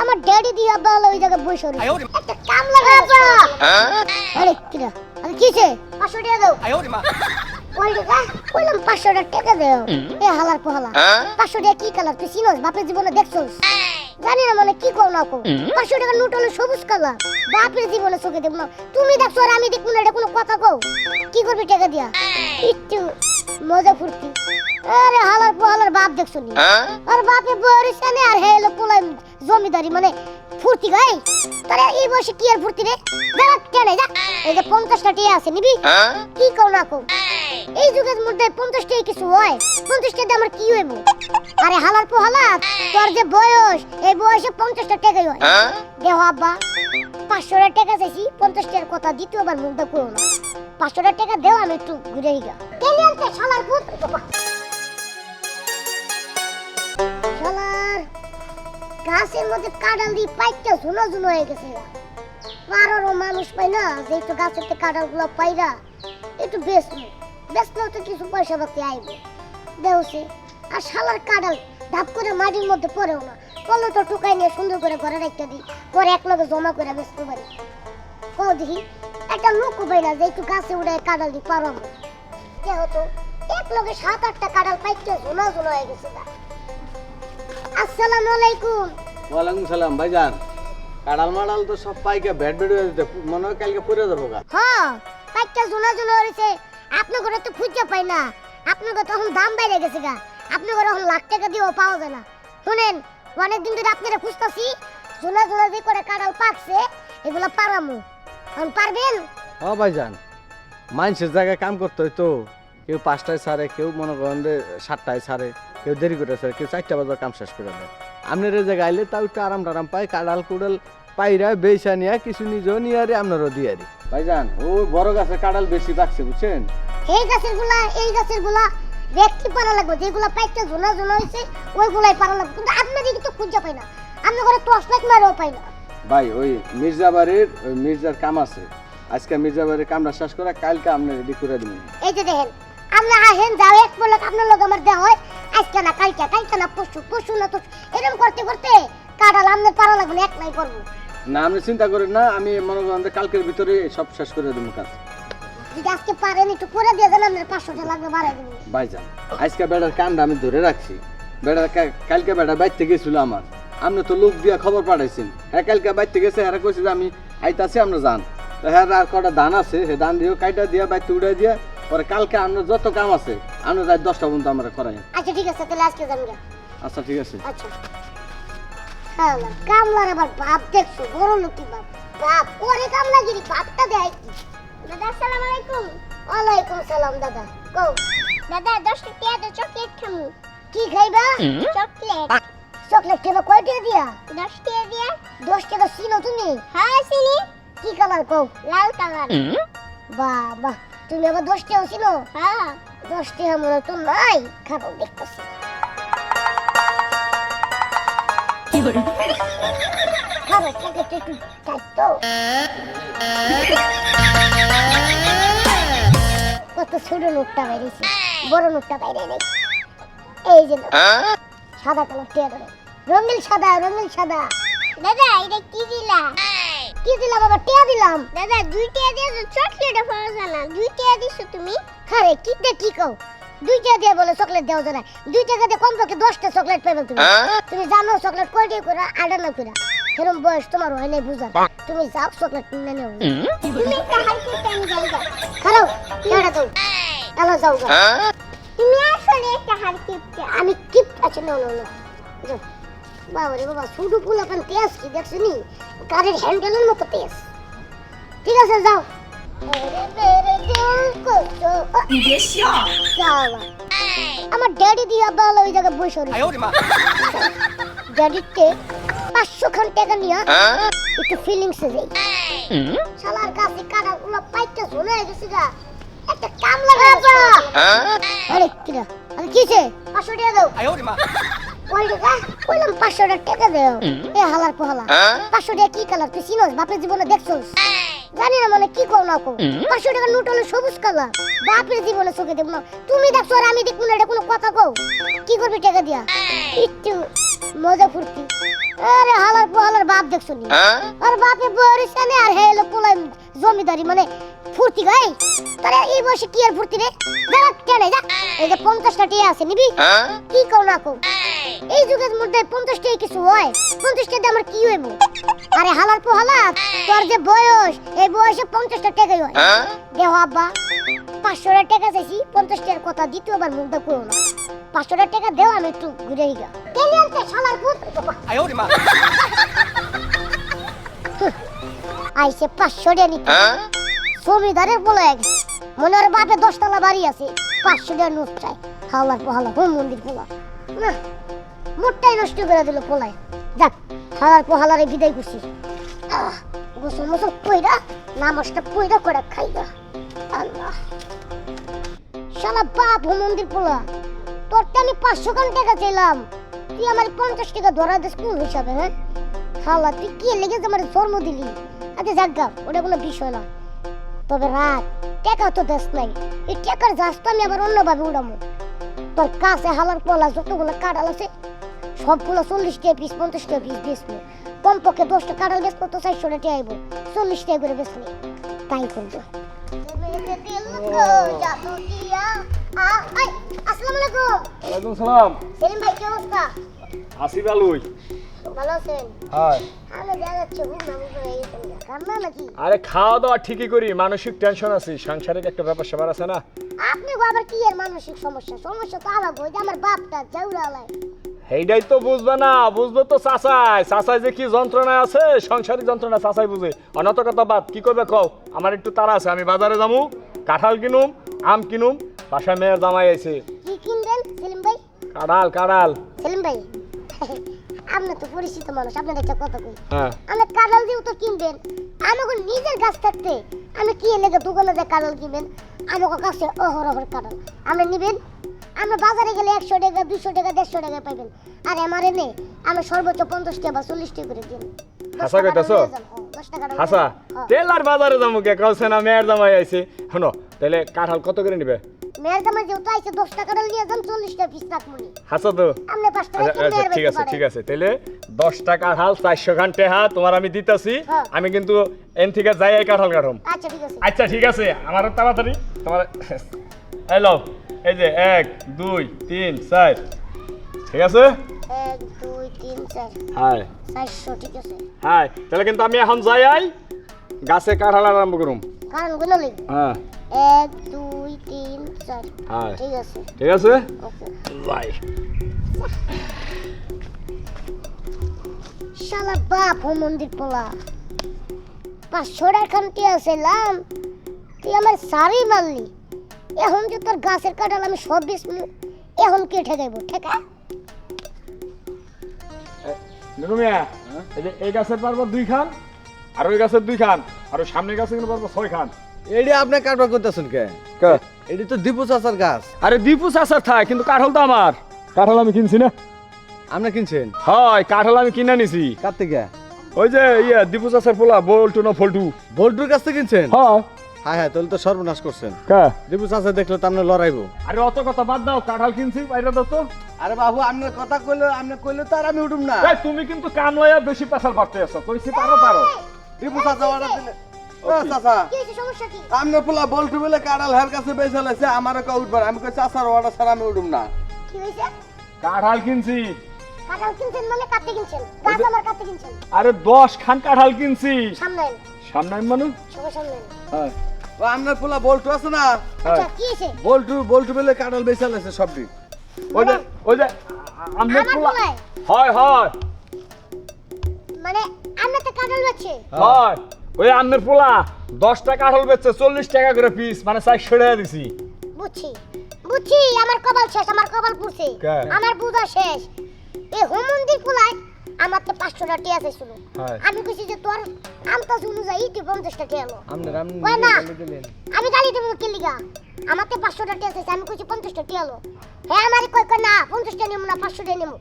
আমার ড্যাডি দিয়ে আব্বা ওই জায়গায় বসে একটা কাম লাগা আব্বা হ্যাঁ? আরে কিরা আর কিছে 500 টাকা দাও। আয় ওরে মা। হালার হ্যাঁ? কি কালার? মানে কি কও না পাঁচশো সবুজ কালার। জীবনে তুমি দেখছ আমি দেখব এটা কোনো কথা কও? কি করবি টাকা দিয়া? হ্যাঁ। একটু মজা ফুর্তি। আরে হালার পোহালার বাপ দেখছ নি? আর বাপে বয়স জানে আর হলো পোলাই জমিদারি মানে ফুর্তি গাই তারে এই বয়সে কি আর ফুর্তি রে? যা কেনে যা। এই যে পঞ্চাশটা টিয়া আছে নিবি? কি কও না কও? এই যুগের মধ্যে পঞ্চাশ টাকা কিছু হয় পঞ্চাশ টাকা দিয়ে আমার কি হইব? আরে হালার পোহালা তোর যে বয়স এই বয়সে পঞ্চাশটা টাকাই হয়। দেহ আব্বা পাঁচশো টাকা চাইছি পঞ্চাশ টাকার কথা দ্বিতীয়বার মুগ্ধ করো না। পাঁচশো টাকা দেও আমি একটু ঘুরে গা আনতে শালার পুত শালার গাছের মধ্যে কাঁঠাল দিয়ে পাইটা ঝুনো ঝুনো হয়ে গেছে। পাড়ারও মানুষ পাই না যে একটু গাছের কাঁঠালগুলো পাইরা একটু বেচলো বেচলেও তো কিছু পয়সা পাতি আইবে। দেওছে আর শালার কাঁঠাল ধাপ করে মাটির মধ্যে পড়েও না। পড়লে তো টুকাই নিয়ে সুন্দর করে ঘরে রাখতে দিই পরে এক লগে জমা করে বেচতে পারি। কও দেখি, একটা লোক পাই না যে একটু গাছে উড়ে কাঁঠাল দিয়ে পারব কে হতো এক লগে সাত আটটা কাঁঠাল পাইতে ঝোনা ঝোনা হয়ে গেছে। আসসালামু আলাইকুম। ওয়ালাইকুম সালাম ভাইজান। কাড়াল মাড়াল তো সব পাইকে ব্যাট ব্যাট হয়ে যেতে মনে হয় কালকে পরে যাব গা। হ্যাঁ পাইটা ঝোনা ঝোনা হয়েছে। আপনার ঘরে তো খুঁজে পাই না। আপনার ঘরে তখন দাম বাইরে গেছে গা। আপনার ঘরে এখন লাখ টাকা দিয়েও পাওয়া যায় না। শুনেন অনেকদিন ধরে আপনারা খুঁজতাছি ঝোনা ঝোনা দিয়ে করে কাঁঠাল পাকছে এগুলো পারামু। এখন পারবেন? ও ভাইজান। মানুষের জায়গায় কাম করতে হইতো। কেউ পাঁচটায় ছাড়ে কেউ মনে করেন যে সাতটায় ছাড়ে কেউ দেরি করে ছাড়ে কেউ চারটা বাজার কাম শেষ করে দেয়। আপনার এই জায়গায় আইলে তাও একটু আরাম টারাম পাই কাড়াল কুড়াল পাইরা বেসা নিয়ে কিছু নিজেও নিয়ে আরে আপনারও দিয়ে আরি ভাইজান ও বড় গাছে কাড়াল বেশি পাকছে বুঝছেন? এই গাছেরগুলা এই গাছেরগুলা ব্যক্তি পারা লাগবে যেগুলা পাইতে ঝোনা ঝোনা হয়েছে ওইগুলাই পারা লাগবে। কিন্তু আপনার দিকে তো খুঁজে পাই না আপনার ঘরে টর্চ লাইট মারেও পাই না। ভাই ওই মির্জা বাড়ির ওই মির্জার কাম আছে। আজকে মির্জা বাড়ির কামটা শেষ করে কালকে আপনি রেডি করে দিবেন এই যে দেখেন আমরা আসেন যাও এক বলে আপনার লোক আমার দেওয়া হয়। আজকে না কালকে কালকে না পশু পশু না তো এরকম করতে করতে কাটাল আপনার পারা লাগবে না একলাই করব। না আপনি চিন্তা করেন না আমি মনে করেন কালকের ভিতরে সব শেষ করে দেবো কাজ। যদি আজকে পারেন একটু করে দিয়ে দেন আপনার পাঁচশো টাকা লাগবে বাড়াই দেবো। ভাইজান আজকে বেড়ার কামটা আমি ধরে রাখছি। বেড়ার কালকে বেড়া বাইতে গেছিল আমার। আপনি তো লোক দিয়া খবর পাঠাইছেন। হ্যাঁ কালকে বাইতে গেছে হ্যাঁ কইছে যে আমি আইতাছি আমরা যান। হ্যাঁ আর কটা ধান আছে সে ধান দিয়েও কাইটা দিয়া বাইতে উড়াই দিয়া পরে কালকে আমরা যত কাম আছে আমরা রাত দশটা পর্যন্ত আমরা করাই। আচ্ছা ঠিক আছে তাহলে আজকে যান আচ্ছা ঠিক আছে। আচ্ছা। হ্যাঁ কামলার আবার বাপ দেখছ বড় লোকি বাপ? বাপ পরে কামলাগিরি বাপটা দেয় কি? দাদা আসসালামু আলাইকুম। ওয়ালাইকুম সালাম দাদা। কও। দাদা দশটা টিয়া দে চকলেট খামু। কি খাইবা? চকলেট। চকলেট খাইবা কয় দিয়া? দশ টাকা দিয়া। দশ টাকা চিনো তুমি। হ্যাঁ চিনি। কি কালার কও? লাল কালার। বাহ বাহ তুমি আবার দশ টাকা চিনো হ্যাঁ। দশ টাকা মনে তো নাই খাব দেখতেছি। পকেটে একটু কত ছোট নোটটা বাইরেছে বড় নোটটা বাইরে নেই। এই যে সাদা কালার টিয়া ধরে। রঙিন সাদা রঙিন সাদা। দাদা এটা কি দিলা? কি দিলাম বাবা টিয়া দিলাম। দাদা দুই টিয়া দিয়ে তো চকলেটও পাওয়া যায় না দুই টিয়া দিছো তুমি? আরে কি দে কি কও? দুই টাকা দিয়ে বলে চকলেট দেওয়া যায় না। দুই টাকা দিয়ে কমপক্ষে দশটা চকলেট পাবে তুমি। তুমি জানো চকলেট কয়টি করে? আডা না করে। সেরকম বয়স তোমার হয় নাই বুঝা। তুমি যাও চকলেট কিনে নেও তুমি একটা হাই করতে আমি যাই যাও খালো কেডা দাও। এলো যাও যাও তুমি আসলে একটা হার কিপ্ট আমি কিপ্ট আছে নো নো নো। যাও। বাবা রে বাবা শুধু পোলাপান তেজ কি দেখছ নি? গাড়ির হ্যান্ডেলের মতো তেজ। ঠিক আছে যাও। আমার ড্যাডি দিয়া আব্বাল ওই জায়গায় বসে ড্যাডিতে পাঁচশো খান টাকা নিয়ে হ্যাঁ? একটু ফিলিংসে যাই কাছে কাটা গুলো ঝুলে গেছে গা। একটা কাম লাগা হ্যাঁ? আরে কিরা আরে কিছে পাঁচশো টাকা দাও। কইলাম পাঁচশো টাকা দেও। এ হালার হ্যাঁ? পাঁচশো টাকা কি কালার তুই চিনোস? বাপের জীবনে দেখছোস? জানি না মানে কি কও না কো পাঁচশো টাকা সবুজ কালার। বাপের জীবনে চোখে দেখব তুমি দেখছ আর আমি দেখব না কথা কও? কি করবি টাকা দিয়া? হ্যাঁ। মজা ফুর্তি। আরে হালার পোহালার বাপ দেখছ নি? আর বাপে বয়স জানে আর হে হলো পোলাই জমিদারি মানে ফুর্তি গাই তারে এই বয়সে কি আর ফুর্তি রে? যা কেন যা এই যে পঞ্চাশটা টিয়া আছে নিবি? কি কও না কও? এই যুগের মধ্যে পঞ্চাশ টাকা কিছু হয়? পঞ্চাশ টাকা দিয়ে আমার কি হইব? আরে হালার পোহালা তোর যে বয়স এই বয়সে পঞ্চাশটা টাকাই হয়। দেহ আব্বা পাঁচশো টাকা চাইছি পঞ্চাশ টাকার কথা দ্বিতীয়বার মুখ দা করো না। পাঁচশো টাকা দেও আমি একটু ঘুরে গা। কেন আনতে শালার পুত আইসে পাঁচশো টাকা নিতে। জমিদারের বলে গেছে মনে হয় বাপে দশতলা বাড়ি আছে পাঁচশো টাকা নোট চাই। হাওলার পোহালা হোম মন্দির পোলা না মোটটাই নষ্ট করে দিল পোলায়। যাক হালার পোহালারে বিদায় করছি। গোসল মোসল কইরা নামাজটা পইরা করে খাইগা। আল্লাহ। শালা বাপ হোম মন্দির পোলা। তোরটা আমি পাঁচশো খান টাকা চাইলাম। তুই আমার পঞ্চাশ টাকা ধরা দিস কোন হিসাবে হ্যাঁ? হালা তুই কি লেগে আমার জন্ম দিলি? আচ্ছা যাক গা ওটা কোনো বিষয় না। তবে রাত টাকা তো দেশ নাই। এই টাকার যাস তো আমি আবার অন্যভাবে উড়ামো। তোর কাছে হালার পলা যতগুলো কাঁড়াল আছে সবগুলো চল্লিশ টাকা পিস পঞ্চাশ টাকা পিস বেচবো। কমপক্ষে দশটা কাঁড়াল বেচবো তো চারশো টাকা আইব। চল্লিশ টাকা করে বেচবো। তাই করব। আসসালামু আলাইকুম। ওয়ালাইকুম সালাম। সেলিম ভাই কি অবস্থা? ভালো আছেন? হ্যাঁ আমি কান্না নাকি? আরে খাওয়া দাওয়া ঠিকই করি মানসিক টেনশন আছে সাংসারিক একটা ব্যাপার স্যাপার আছে না? আপনি আবার কি এর মানসিক সমস্যা? সমস্যা তো আমার বাপটা তো বুঝবে না বুঝবে তো চাচাই। চাচাই যে কি যন্ত্রণা আছে সংসারিক যন্ত্রণা চাচাই বুঝে। অনত কথা বাদ কি করবে কও? আমার একটু তারা আছে আমি বাজারে যাব কাঁঠাল কিনুম আম কিনুম বাসায় মেয়ের জামাই আছে কি কিনবেন? সেলিম ভাই? কাঁড়াল কাঁড়াল। সেলিম ভাই? আপনি তো পরিচিত মানুষ আপনার একটা কথা কই। হ্যাঁ। আমি কাঁঠাল দিয়ে তো কিনবেন। আমাকে নিজের গাছ থাকতে। আমি কি লেগে দোকানে যে কাঁঠাল কিনবেন? আমাকে কাছে অহর অহর কাঁঠাল আপনি নিবেন? আমরা বাজারে গেলে একশো টাকা দুশো টাকা দেড়শো টাকা পাইবেন। আর আমার এনে আমি সর্বোচ্চ পঞ্চাশ টাকা বা চল্লিশ টাকা করে দিন। হাসা কইতাছো? হাসা তেল আর বাজারে যাব কে কাউছে না মেয়ের জামাই আইছে। শোনো তাহলে কাঁঠাল কত করে নিবে? মেয়ের দামে দশ টাকা নিয়ে যান চল্লিশ টাকা পিস রাখবনি হাসা তো। আপনি টাকা আচ্ছা আচ্ছা ঠিক আছে ঠিক আছে। তাহলে দশ টাকা কাঁঠাল চারশো ঘণ্টা টেহা তোমার আমি দিতেছি। হ্যাঁ। আমি কিন্তু এন থেকে যাই এই কাঁঠাল কাঠম আচ্ছা ঠিক আছে। আচ্ছা ঠিক আছে। আমার তাড়াতাড়ি। তোমার হ্যালো এই যে এক দুই তিন চার। ঠিক আছে? এক দুই তিন চার। হ্যাঁ চারশো ঠিক আছে। হ্যাঁ তাহলে কিন্তু আমি এখন যাই আই গাছে কাঁঠাল আরম্ভ করুম। কারণ হ্যাঁ। এক দুই তিন চার। হ্যাঁ ঠিক আছে। ঠিক আছে? ওকে। যাই শালা বাপ ও মন্দির পোলা। পাঁচশো টাকা ছিলাম তুই আমার সারি মারলি। এখন যে তোর গাছের কাঁঠাল আমি সব বিষ এখন কে ঠেকাইবো ঠেকা। নুনু এই যে এই গাছের পারব দুই খান আর ওই গাছের দুই খান আর ওই সামনের গাছে কিন্তু পারব ছয় খান। এডি আপনি কাটবা করতেছেন কে? এডি তো দীপু চাচার গাছ। আরে দীপু চাষার থাক কিন্তু কাঁঠাল তো আমার। কাঁঠাল আমি কিনছি না। আপনি কিনছেন? হয় কাঁঠাল আমি কিনে নিছি। কার থেকে? ওই যে ইয়ে দীপু চাষার পোলা বল্টু না ফল্টু। ভোল্টুর কাছ থেকে কিনছেন? হ্যাঁ। হ্যাঁ হ্যাঁ তাহলে তো সর্বনাশ করছেন। কা? দীপু চাচা দেখলে তো আপনি লড়াইবো। আরে অত কথা বাদ দাও কাঁঠাল কিনছি বাইরে দাও তো। আরে বাবু আপনার কথা কইলে আপনি কইলে তো আর আমি উঠুম না। এই, তুমি কিন্তু কামলাইয়া বেশি পেশাল পারতে আছো কইছি পারো পারো। দীপু চাচা অর্ডার দিলে ও চাচা। হয়েছে সমস্যা কি? আপনি পোলা বল্টু বলে কাড়াল হের কাছে বেঁচে লাইছে আমার কা উঠবার। আমি কই চাচার অর্ডার ছাড়া আমি উঠুম না। কি কাঁঠাল কিনছি। কাঁঠাল কিনছেন মানে কাটতে কিনছেন? গাছ আমার কাটতে কিনছেন? আরে দশ খান কাঁঠাল কিনছি। সামনে মানু? সবার সামনে হ্যাঁ। ও আপনার পোলা বল্টু আছে না? আচ্ছা কি হয়েছে বল্টু বল্টু বলে বেঁচে লাইছে সবটি। ওই যে ওই যে আমি পোলায়? হয় হয়। মানে তো কাঁঠাল বেচছে হয়। ওই আন্নের পোলা দশ টাকা আঠল বেচছে চল্লিশ টাকা করে পিস মানে চারশো টাকা দিছি। বুঝছি বুঝছি আমার কপাল শেষ আমার কপাল পুড়ছে। আমার বুঝা শেষ। এই হোমন্দির ফুলাই আমার তো পাঁচশো টাকা টিয়া চাইছিল। আমি কইছি যে তোর আমতাজ অনুযায়ী তুই পঞ্চাশটা টিয়া লো। না? আমি গালি দেবো কে লিগা? আমার তো পাঁচশো টাকা টিয়া চাইছে আমি কইছি পঞ্চাশটা টিয়া লো। হ্যাঁ আমার কই কই না পঞ্চাশটা নেব না পাঁচশো টাকা নেব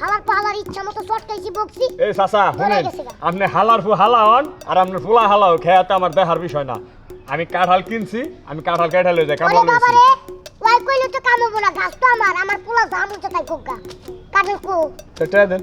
হালার পাহালার ইচ্ছা মতো চটকাইছি বকছি। এই চাচা শুনেন আপনি হালার ফু হালা হন আর আপনার ফুলা হালাও খেয়াতে আমার দেখার বিষয় না। আমি কাঁঠাল কিনছি আমি কাঁঠাল কেটে লয়ে যাই ওরে ওই কইলে তো কাম হব না গাছ তো আমার আমার পোলা জাম হচ্ছে তাই কুকা কাঠের কো টাকা দেন।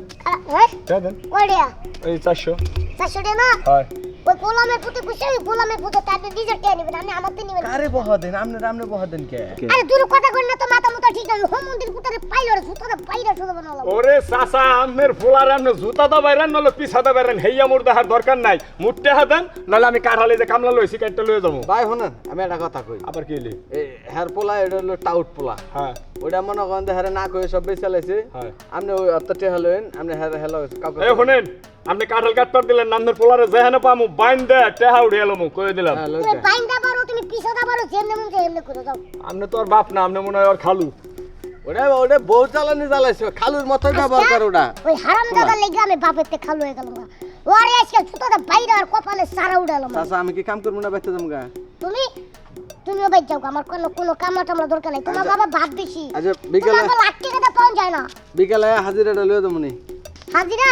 হ্যাঁ? টাকা দেন। ওইডিয়া এই 400 400 টাকা না হয়। ওই গোলামের পুতে খুশি ওই গোলামের পুতে তাদের নিজের টেনে নেবেন আমি আমার নিবেন কারে বহা দেন? আপনি আপনি বহা দেন কে? আরে দূর কথা কই না তো মাথা মুতা ঠিক আছে। হোম মন্দির পুতারে পাইলো রে সুতারে পাইরা শুধু বানালো ওরে চাচা আমের ফুলার আমনে জুতা দা বাইরেন নলে পিছা দা বাইরেন। হেইয়া মোর দেখার দরকার নাই। মুটতে হাতেন নলে আমি কাঠালে যে কামলা লইছি কাটতে লয়ে যাব। ভাই শুনেন আমি একটা কথা কই। আবার কি? এই হেয়ার পোলা এটা হলো টাউট পোলা। হ্যাঁ। ওটা মনে করেন হ্যাঁ না কয়ে সব বেশি চালাইছে হয়। আপনি ওই আপনি হ্যাঁ হেলো কাউকে শুনেন আপনি কাঠাল কাটপার দিলেন নামের পোলারে যেহানে পামু বাইন দে টেহা উঠে এলো মু কয়ে দিলাম। হ্যাঁ, তুমি বাইন্দা পারো তুমি পিছাদা পারো যেমনে মন এমনি করে যাও আপনি তো আর বাপ না আপনি মনে হয় ওর খালু। ওটা ওটা বউ চালানি চালাইছে খালুর মতোই ব্যবহার করে ওটা ওই হারাম দাদা লেগে আমি বাপের তে খালো হয়ে গেলাম। ওরে আজকে সুতাটা বাইরে আর কপালে সারা উড়ালাম চাচা আমি কি কাম করব না বাইতে যাব গা? তুমি? তুমিও বাইর যাও আমার কোনো কোনো কামলা টামলা দরকার নাই। তোমার বাবা ভাত বেশি আচ্ছা বিকেলে তোমার লাখ টাকা পাওয়া যায় না। বিকেলে হাজিরাটা লয়ে দেবো নি। হাজিরা?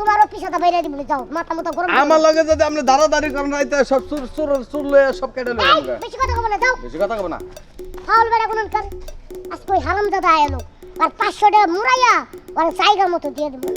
তোমারও পিছাটা বাইরে দিব যাও মাথা মাথা গরম আমার লগে যদি আপনি দাঁড়াদাঁড়ি করেন রাইতে সব সুর সুর সুর লয়ে সব কেটে লয়ে বেশি কথা কব না যাও। বেশি কথা কব না। ফাউল বেড়া কোন কার। আজ কই হারাম দাদা আয়লো আর পাঁচশো টাকা মুরাইয়া আর জায়গার মতো দিয়ে দেবো।